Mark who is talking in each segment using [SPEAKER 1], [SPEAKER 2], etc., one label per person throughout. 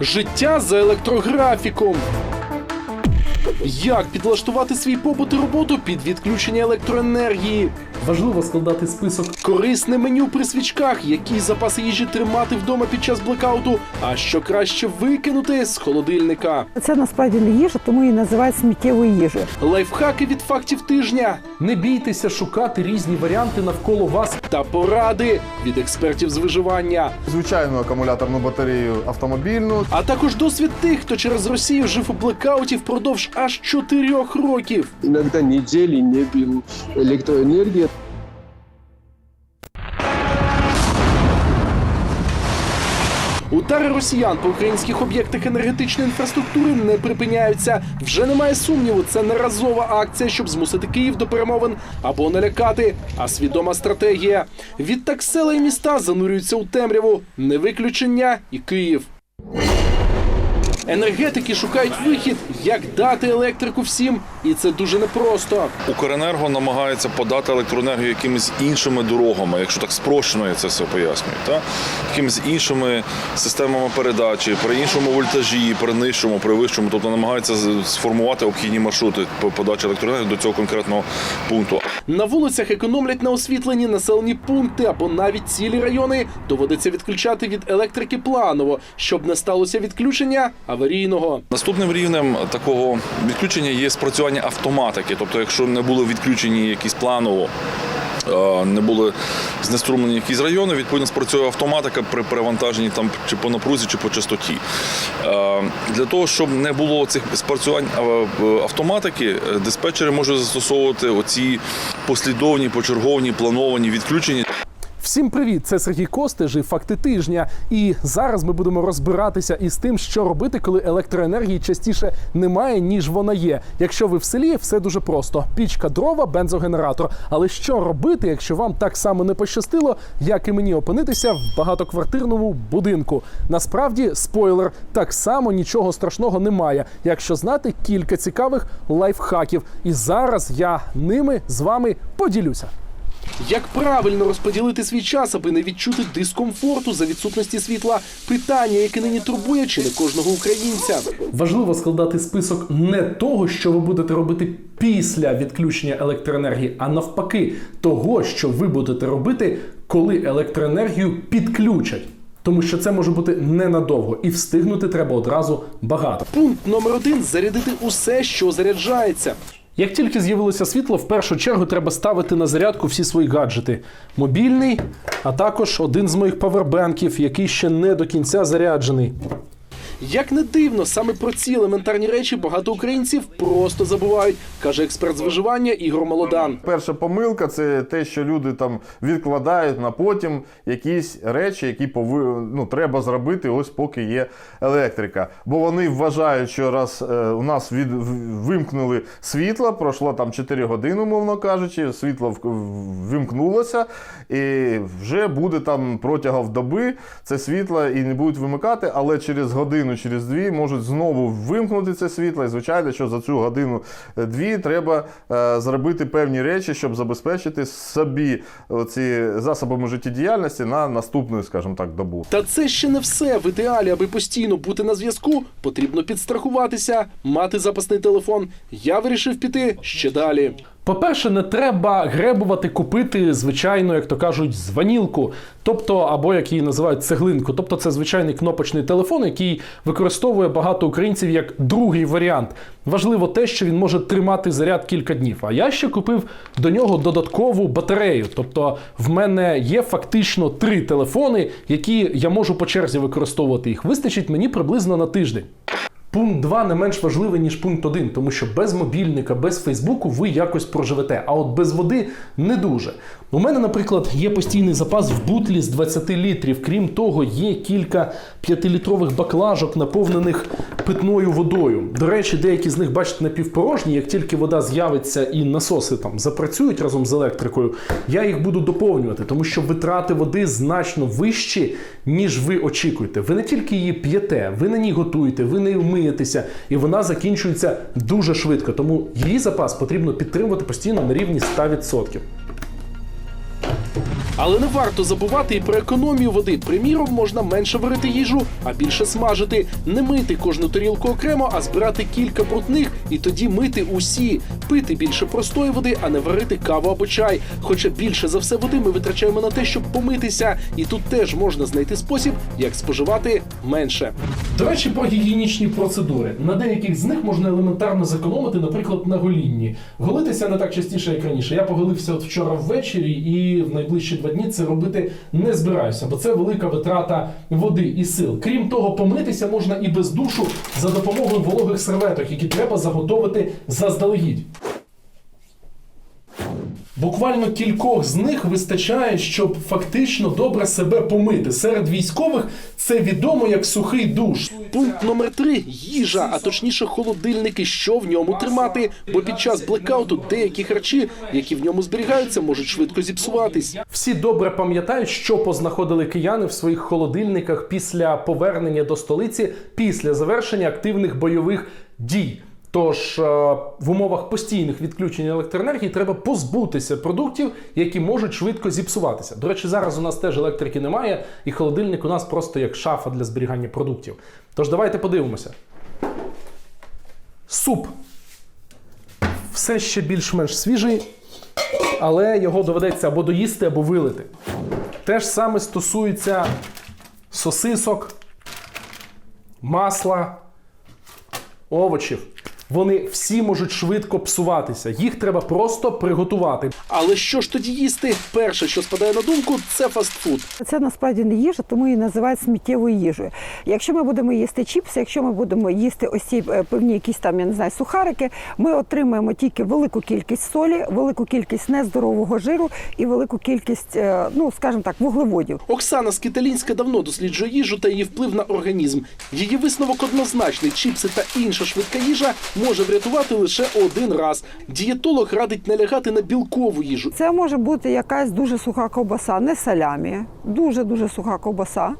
[SPEAKER 1] Життя за електрографіком. Як підлаштувати свій побут і роботу під відключення електроенергії? Важливо складати список корисне меню при свічках, які запаси їжі тримати вдома під час блекауту, а що краще викинути з холодильника.
[SPEAKER 2] Це насправді не їжа, тому і називають сміттєвою їжею.
[SPEAKER 1] Лайфхаки від фактів тижня. Не бійтеся шукати різні варіанти навколо вас та поради від експертів з виживання.
[SPEAKER 3] звичайну акумуляторну батарею автомобільну.
[SPEAKER 1] А також досвід тих, хто через Росію жив у блекауті впродовж аж чотирьох років.
[SPEAKER 4] иногда недели не бил электроэнергия.
[SPEAKER 1] Удари росіян по українських об'єктах енергетичної інфраструктури не припиняються. Вже немає сумніву, це не разова акція, щоб змусити Київ до перемовин або налякати, а свідома стратегія. Відтак села і міста занурюються у темряву. Не виключення і Київ. Енергетики шукають вихід, як дати електрику всім, і це дуже непросто.
[SPEAKER 5] Укренерго намагається подати електроенергію якимись іншими дорогами, якщо так спрощено я це все пояснюю, та? якимись іншими системами передачі, при іншому вольтажі, при нижчому, при вищому, тобто намагається сформувати обхідні маршрути по подачі електроенергії до цього конкретного пункту.
[SPEAKER 1] На вулицях економлять на освітленні населені пункти або навіть цілі райони доводиться відключати від електрики планово, щоб не сталося відключення аварійного.
[SPEAKER 5] Наступним рівнем такого відключення є спрацювання автоматики. Тобто, якщо не було відключені якісь планово, не були знеструмлені якісь райони, відповідно спрацює автоматика при перевантаженні там чи по напрузі, чи по частоті. Для того, щоб не було цих спрацювань автоматики, е, диспетчери можуть застосовувати оці послідовні, почерговні, плановані відключення.
[SPEAKER 1] Всім привіт! Це Сергій Костеж і факти тижня. І зараз ми будемо розбиратися із тим, що робити, коли електроенергії частіше немає, ніж вона є. Якщо ви в селі, все дуже просто: пічка, дрова, бензогенератор. Але що робити, якщо вам так само не пощастило, як і мені опинитися в багатоквартирному будинку? Насправді, спойлер, так само нічого страшного немає, якщо знати кілька цікавих лайфхаків. І зараз я ними з вами поділюся. Як правильно розподілити свій час, аби не відчути дискомфорту за відсутності світла? Питання, яке нині турбує чи не кожного українця. Важливо складати список не того, що ви будете робити після відключення електроенергії, а навпаки, того, що ви будете робити, коли електроенергію підключать. Тому що це може бути ненадовго, і встигнути треба одразу багато. Пункт номер один зарядити усе, що заряджається. Як тільки з'явилося світло, в першу чергу треба ставити на зарядку всі свої гаджети: мобільний, а також один з моїх павербенків, який ще не до кінця заряджений. Як не дивно, саме про ці елементарні речі багато українців просто забувають, каже експерт з виживання Ігор Молодан.
[SPEAKER 3] Перша помилка це те, що люди там відкладають на потім якісь речі, які пови... ну, треба зробити, ось поки є електрика. Бо вони вважають, що раз е, у нас від... вимкнули світло, пройшло там 4 години, умовно кажучи, світло вимкнулося, і вже буде там протягом доби це світло і не будуть вимикати, але через годину, через дві можуть знову вимкнути це світло. І звичайно, що за цю годину-дві треба е, зробити певні речі, щоб забезпечити собі ці засобами життєдіяльності на наступну, скажімо так, добу.
[SPEAKER 1] Та це ще не все. В ідеалі, аби постійно бути на зв'язку, потрібно підстрахуватися, мати запасний телефон. Я вирішив піти ще далі. По-перше, не треба гребувати купити звичайну, як то кажуть, званілку, тобто, або як її називають цеглинку. Тобто, це звичайний кнопочний телефон, який використовує багато українців як другий варіант. Важливо те, що він може тримати заряд кілька днів. А я ще купив до нього додаткову батарею. Тобто, в мене є фактично три телефони, які я можу по черзі використовувати. Їх вистачить мені приблизно на тиждень. Пункт 2 не менш важливий, ніж пункт 1, тому що без мобільника, без Фейсбуку ви якось проживете, а от без води не дуже. У мене, наприклад, є постійний запас в бутлі з 20 літрів. Крім того, є кілька 5-літрових баклажок, наповнених питною водою. До речі, деякі з них, бачите, напівпорожні. Як тільки вода з'явиться і насоси там запрацюють разом з електрикою, я їх буду доповнювати, тому що витрати води значно вищі, ніж ви очікуєте. Ви не тільки її п'єте, ви на ній готуєте, ви нею миєтеся, і вона закінчується дуже швидко. Тому її запас потрібно підтримувати постійно на рівні 100%. Але не варто забувати і про економію води. Приміром, можна менше варити їжу, а більше смажити, не мити кожну тарілку окремо, а збирати кілька брудних і тоді мити усі, пити більше простої води, а не варити каву або чай. Хоча більше за все води ми витрачаємо на те, щоб помитися, і тут теж можна знайти спосіб, як споживати менше. До речі, про гігієнічні процедури. На деяких з них можна елементарно зекономити, наприклад, на голінні. Голитися не так частіше, як раніше. Я поголився от вчора ввечері, і в найближчі два дні це робити не збираюся, бо це велика витрата води і сил. Крім того, помитися можна і без душу за допомогою вологих серветок, які треба заготовити заздалегідь. Буквально кількох з них вистачає, щоб фактично добре себе помити. Серед військових це відомо як сухий душ. Пункт номер три їжа, а точніше холодильники, що в ньому тримати. Бо під час блекауту деякі харчі, які в ньому зберігаються, можуть швидко зіпсуватись. Всі добре пам'ятають, що познаходили кияни в своїх холодильниках після повернення до столиці після завершення активних бойових дій. Тож е, в умовах постійних відключень електроенергії треба позбутися продуктів, які можуть швидко зіпсуватися. До речі, зараз у нас теж електрики немає, і холодильник у нас просто як шафа для зберігання продуктів. Тож давайте подивимося. Суп все ще більш-менш свіжий, але його доведеться або доїсти, або вилити. Те ж саме стосується сосисок, масла, овочів. Вони всі можуть швидко псуватися. Їх треба просто приготувати. Але що ж тоді їсти? Перше, що спадає на думку, це фастфуд.
[SPEAKER 2] Це насправді не їжа, тому її називають сміттєвою їжею. Якщо ми будемо їсти чіпси, якщо ми будемо їсти ось ці е, певні якісь там, я не знаю, сухарики, ми отримаємо тільки велику кількість солі, велику кількість нездорового жиру і велику кількість, е, ну скажімо так, вуглеводів.
[SPEAKER 1] Оксана Скіталінська давно досліджує їжу та її вплив на організм. Її висновок однозначний: чіпси та інша швидка їжа може врятувати лише один раз. Дієтолог радить не лягати на білкову їжу.
[SPEAKER 2] Це може бути якась дуже суха ковбаса, не салямі, дуже дуже суха ковбаса.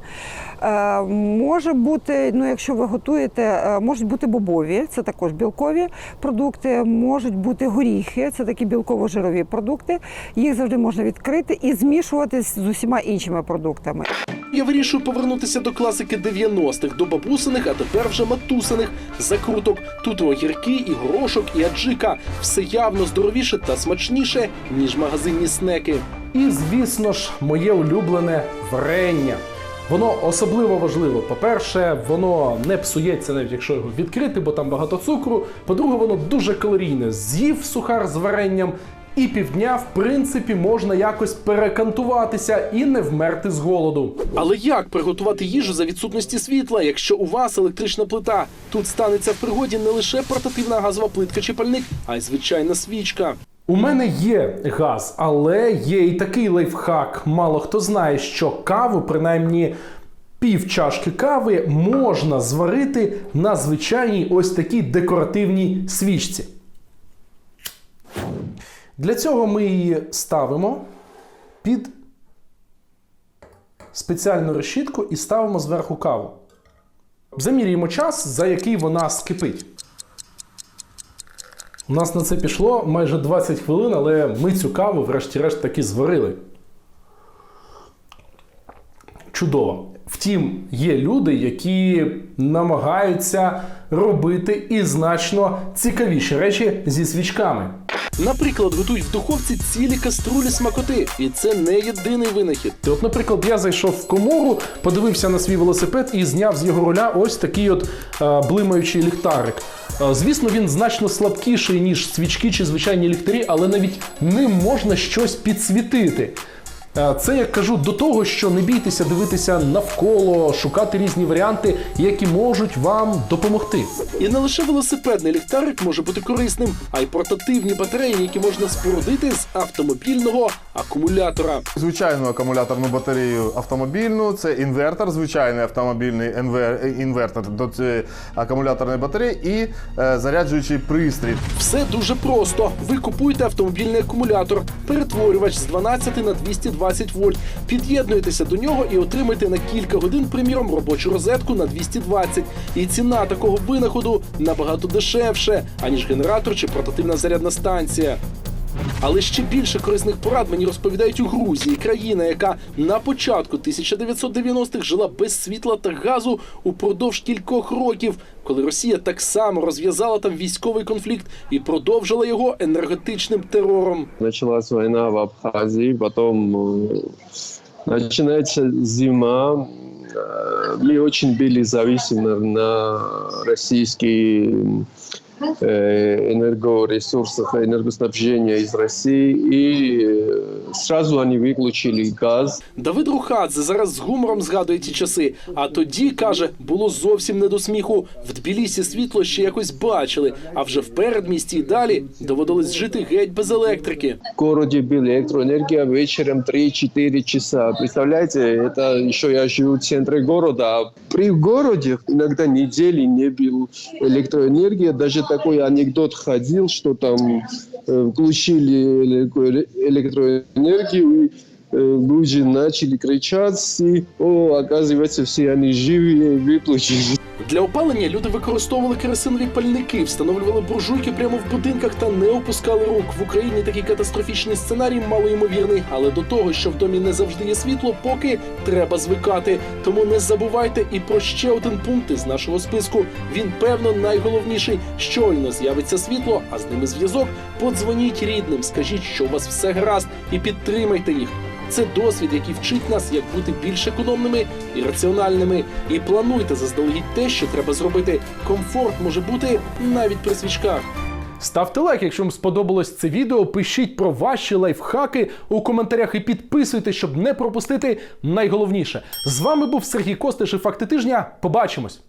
[SPEAKER 2] Е, може бути, ну якщо ви готуєте, е, можуть бути бобові, це також білкові продукти, можуть бути горіхи, це такі білково-жирові продукти. Їх завжди можна відкрити і змішувати з усіма іншими продуктами.
[SPEAKER 1] Я вирішую повернутися до класики 90-х, до бабусиних, а тепер вже матусиних закруток. Тут огірки, і горошок, і аджика. Все явно здоровіше та смачніше, ніж магазинні снеки. І, звісно ж, моє улюблене варення. Воно особливо важливо. По-перше, воно не псується, навіть якщо його відкрити, бо там багато цукру. По-друге, воно дуже калорійне. З'їв сухар з варенням. І півдня, в принципі, можна якось перекантуватися і не вмерти з голоду. Але як приготувати їжу за відсутності світла, якщо у вас електрична плита? Тут станеться в пригоді не лише портативна газова плитка чи пальник, а й звичайна свічка. У мене є газ, але є і такий лайфхак. Мало хто знає, що каву, принаймні пів чашки кави, можна зварити на звичайній ось такій декоративній свічці. Для цього ми її ставимо під спеціальну решітку і ставимо зверху каву. Замірюємо час, за який вона скипить. У нас на це пішло майже 20 хвилин, але ми цю каву, врешті-решт, таки зварили. Чудово. Втім, є люди, які намагаються робити і значно цікавіші речі зі свічками. Наприклад, готують в духовці цілі каструлі смакоти, і це не єдиний винахід. От, наприклад, я зайшов в комору, подивився на свій велосипед і зняв з його руля ось такий от е, блимаючий ліхтарик. Е, Звісно, він значно слабкіший, ніж свічки чи звичайні ліхтарі, але навіть ним можна щось підсвітити. Е, Це як кажу до того, що не бійтеся дивитися навколо, шукати різні варіанти, які можуть вам допомогти. І не лише велосипедний ліхтарик може бути корисним, а й портативні батареї, які можна спорудити з автомобільного акумулятора.
[SPEAKER 3] Звичайну акумуляторну батарею автомобільну, це інвертор, звичайний автомобільний інвер- інвертор до цієї акумуляторної батареї і е, заряджуючий пристрій.
[SPEAKER 1] Все дуже просто. Ви купуєте автомобільний акумулятор, перетворювач з 12 на 220 вольт. Під'єднуйтеся до нього і отримайте на кілька годин, приміром, робочу розетку на 220. І ціна такого винаходу набагато дешевше, аніж генератор чи портативна зарядна станція. Але ще більше корисних порад мені розповідають у Грузії, країна, яка на початку 1990-х жила без світла та газу упродовж кількох років, коли Росія так само розв'язала там військовий конфлікт і продовжила його енергетичним терором.
[SPEAKER 4] Началась война в Абхазии, потом э, начинается зима. Э, Мы очень были зависимы на российские э, энергоресурсах, энергоснабжения из России. И э, сразу они выключили газ.
[SPEAKER 1] Давид Рухадзе зараз з гумором згадує ті часи. А тоді каже, було зовсім не до сміху. В Тбілісі світло ще якось бачили, а вже в передмісті і далі доводилось жити геть без електрики.
[SPEAKER 4] В городе была электроэнергия вечером 3-4 часа. Представляете, это еще я живу в центре города. а При городе иногда недели не было электроэнергии. Даже такой анекдот ходил, что там э, включили электро- электроэнергию, и э, люди начали кричать, и, о, оказывается, все они живы, выключили.
[SPEAKER 1] Для опалення люди використовували керосинові пальники, встановлювали буржуйки прямо в будинках та не опускали рук. В Україні такий катастрофічний сценарій малоймовірний, але до того, що в домі не завжди є світло, поки треба звикати. Тому не забувайте і про ще один пункт із нашого списку. Він певно найголовніший. Щойно з'явиться світло, а з ними зв'язок. Подзвоніть рідним, скажіть, що у вас все гаразд, і підтримайте їх. Це досвід, який вчить нас, як бути більш економними і раціональними. І плануйте заздалегідь те, що треба зробити. Комфорт може бути навіть при свічках. Ставте лайк, якщо вам сподобалось це відео. Пишіть про ваші лайфхаки у коментарях і підписуйтесь, щоб не пропустити найголовніше. З вами був Сергій Костиш і факти тижня. Побачимось!